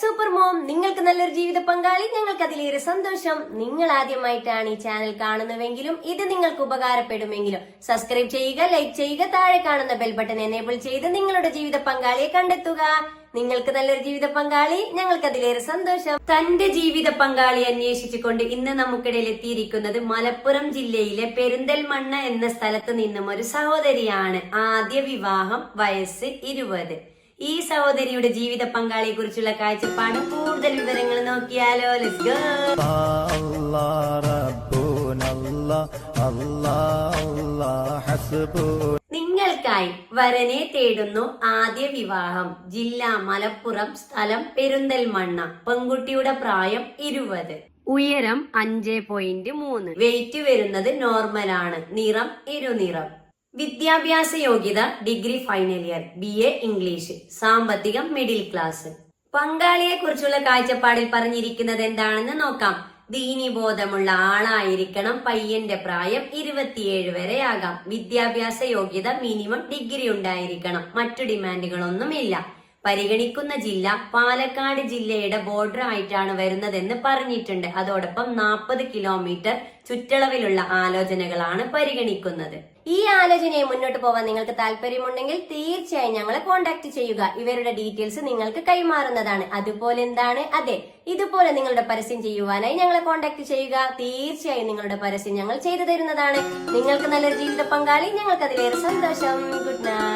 Super mom നിങ്ങൾക്ക് നല്ലൊരു ജീവിത പങ്കാളി ഞങ്ങൾക്ക് അതിലേറെ സന്തോഷം. നിങ്ങൾ ആദ്യമായിട്ടാണ് ഈ ചാനൽ കാണുന്നതെങ്കിലും ഇത് നിങ്ങൾക്ക് ഉപകാരപ്പെടുമെങ്കിലും സബ്സ്ക്രൈബ് ചെയ്യുക ലൈക്ക് ചെയ്യുക താഴെ കാണുന്ന ബെൽ ബട്ടൺ എനേബിൾ ചെയ്ത് നിങ്ങളുടെ ജീവിത പങ്കാളിയെ കണ്ടെത്തുക. നിങ്ങൾക്ക് നല്ലൊരു ജീവിത പങ്കാളി ഞങ്ങൾക്ക് അതിലേറെ സന്തോഷം. തന്റെ ജീവിത പങ്കാളി അന്വേഷിച്ചുകൊണ്ട് ഇന്ന് നമുക്കിടയിൽ എത്തിയിരിക്കുന്നത് മലപ്പുറം ജില്ലയിലെ പെരിന്തൽമണ്ണ എന്ന സ്ഥലത്ത് നിന്നും ഒരു സഹോദരിയാണ്. ആദ്യ വിവാഹം വയസ്സ് ഇരുപത്. ഈ സഹോദരിയുടെ ജീവിത പങ്കാളിയെ കുറിച്ചുള്ള കാഴ്ചപ്പാട് കൂടുതൽ വിവരങ്ങൾ നോക്കിയാലോ. ലെറ്റ്സ് ഗോ നിങ്ങൾക്കായി വരനെ തേടുന്നു ആദ്യ വിവാഹം. ജില്ല മലപ്പുറം സ്ഥലം പെരുന്തൽമണ്ണ. പെൺകുട്ടിയുടെ പ്രായം ഇരുപത്. ഉയരം അഞ്ച് പോയിന്റ് മൂന്ന്. വെയിറ്റ് വരുന്നത് നോർമലാണ് നിറം ഇരുനിറം. വിദ്യാഭ്യാസ യോഗ്യത degree final year B A English സാമ്പത്തികം മിഡിൽ ക്ലാസ്. പങ്കാളിയെ കുറിച്ചുള്ള കാഴ്ചപ്പാടിൽ പറഞ്ഞിരിക്കുന്നത് എന്താണെന്ന് നോക്കാം. ദീനി ബോധമുള്ള ആളായിരിക്കണം പയ്യന്റെ പ്രായം ഇരുപത്തിയേഴ് വരെ ആകാം വിദ്യാഭ്യാസ യോഗ്യത മിനിമം ഡിഗ്രി ഉണ്ടായിരിക്കണം. മറ്റു ഡിമാൻഡുകളൊന്നുമില്ല പരിഗണിക്കുന്ന ജില്ല പാലക്കാട് ജില്ലയുടെ ബോർഡർ ആയിട്ടാണ് വരുന്നതെന്ന് പറഞ്ഞിട്ടുണ്ട്. അതോടൊപ്പം നാൽപ്പത് കിലോമീറ്റർ ചുറ്റളവിലുള്ള ആലോചനകളാണ് പരിഗണിക്കുന്നത്. ഈ ആലോചനയെ മുന്നോട്ട് പോകാൻ നിങ്ങൾക്ക് താല്പര്യമുണ്ടെങ്കിൽ തീർച്ചയായും ഞങ്ങളെ കോൺടാക്ട് ചെയ്യുക. ഇവരുടെ ഡീറ്റെയിൽസ് നിങ്ങൾക്ക് കൈമാറുന്നതാണ്. അതുപോലെ എന്താണ്? അതെ ഇതുപോലെ നിങ്ങളുടെ പരസ്യം ചെയ്യുവാനായി ഞങ്ങളെ കോൺടാക്ട് ചെയ്യുക. തീർച്ചയായും നിങ്ങളുടെ പരസ്യം ഞങ്ങൾ ചെയ്തു തരുന്നതാണ്. നിങ്ങൾക്ക് നല്ലൊരു ജീവിത പങ്കാളി. ഞങ്ങൾക്ക് അതിലേറെ സന്തോഷം. Good night